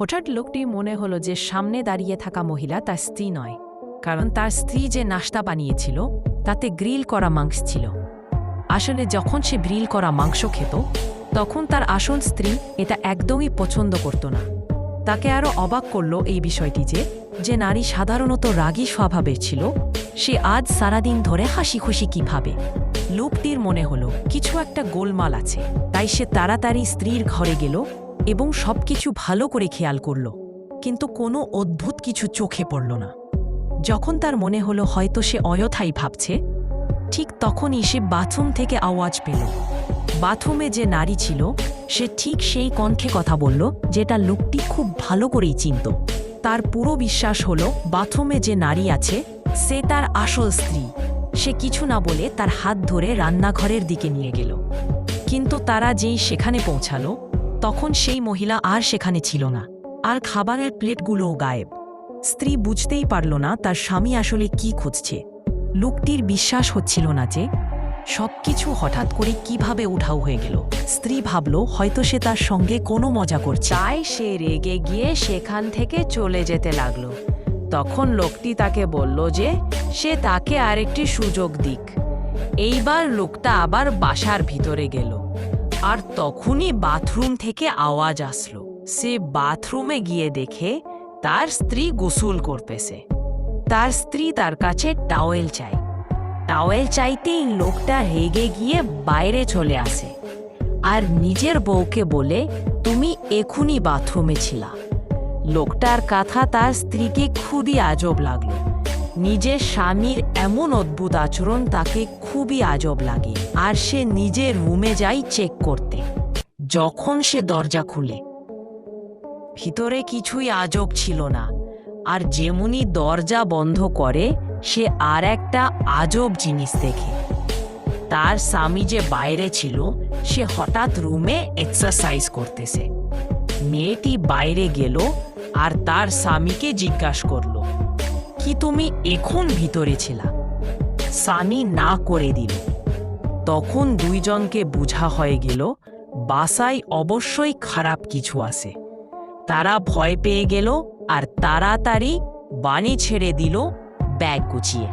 হঠাৎ লোকটি মনে হলো যে সামনে দাঁড়িয়ে থাকা মহিলা তার স্ত্রী নয়, কারণ তার স্ত্রী যে নাস্তা বানিয়েছিল, তাতে গ্রিল করা মাংস ছিল। আসলে যখন সে গ্রিল করা মাংস খেত, তখন তার আসল স্ত্রী এটা একদমই পছন্দ করত না। তাকে আরও অবাক করল এই বিষয়টি যে যে নারী সাধারণত রাগী স্বভাবের ছিল সে আজ সারাদিন ধরে হাসি খুশি কীভাবে? লোকটির মনে হলো, কিছু একটা গোলমাল আছে। তাই সে তাড়াতাড়ি স্ত্রীর ঘরে গেল এবং সবকিছু ভালো করে খেয়াল করল। কিন্তু কোনো অদ্ভুত কিছু চোখে পড়ল না। যখন তার মনে হলো, হয়তো সে অয়থাই ভাবছে, ঠিক তখনই সে বাথরুম থেকে আওয়াজ পেল। বাথরুমে যে নারী ছিল, সে ঠিক সেই কণ্ঠে কথা বলল, যেটা লোকটি খুব ভালো করেই চিনত। তার পুরো বিশ্বাস হলো, বাথরুমে যে নারী আছে সে তার আসল স্ত্রী। সে কিছু না বলে তার হাত ধরে রান্নাঘরের দিকে নিয়ে গেল। কিন্তু তারা যেই সেখানে পৌঁছালো, তখন সেই মহিলা আর সেখানে ছিল না। আর খাবারের প্লেটগুলোও গায়েব। স্ত্রী বুঝতেই পারল না তার স্বামী আসলে কি খুঁজছে। লোকটির বিশ্বাস হচ্ছিল না যে সবকিছু হঠাৎ করে কীভাবে উধাও হয়ে গেল। স্ত্রী ভাবল, হয়তো সে তার সঙ্গে কোনো মজা করছে। তাই সে রেগে গিয়ে সেখান থেকে চলে যেতে লাগল। তখন লোকটি তাকে বলল যে, সে তাকে আরেকটি সুযোগ দিক। এইবার লোকটা আবার বাসার ভিতরে গেল। আর তখনই বাথরুম থেকে আওয়াজ আসলো। সে বাথরুমে গিয়ে দেখে, তার স্ত্রী গোসল করতেছে। তার স্ত্রী তার কাছে টাওয়েল চায়। টাওয়েল চাইতেই লোকটা রেগে গিয়ে বাইরে চলে আসে। আর নিজের বউকে বলে, তুমি এখুনি বাথরুমে ছিলা। লোকটার কথা তার স্ত্রীকে খুবই আজব লাগল। নিজের স্বামীর এমন অদ্ভুত আচরণ তাকে খুবই আজব লাগে, আর সে নিজের রুমে যাই চেক করতে। যখন সে দরজা খুলে, ভিতরে কিছুই আজব ছিল না, আর যেমনি দরজা বন্ধ করে, সে আর একটা আজব জিনিস দেখে। তার স্বামী যে বাইরে ছিল, সে হঠাৎ রুমে এক্সারসাইজ করতেছে। মেয়েটি বাইরে গেল আর তার স্বামীকে জিজ্ঞাসা করল, কি তুমি এখন ভিতরে ছিলা? স্বামী না করে দিল। তখন দুইজনকে বুঝা হয়ে গেল, বাসায় অবশ্যই খারাপ কিছু আছে। তারা ভয় পেয়ে গেল আর তাড়াতাড়ি বাণী ছেড়ে দিল ব্যাগ গুছিয়ে।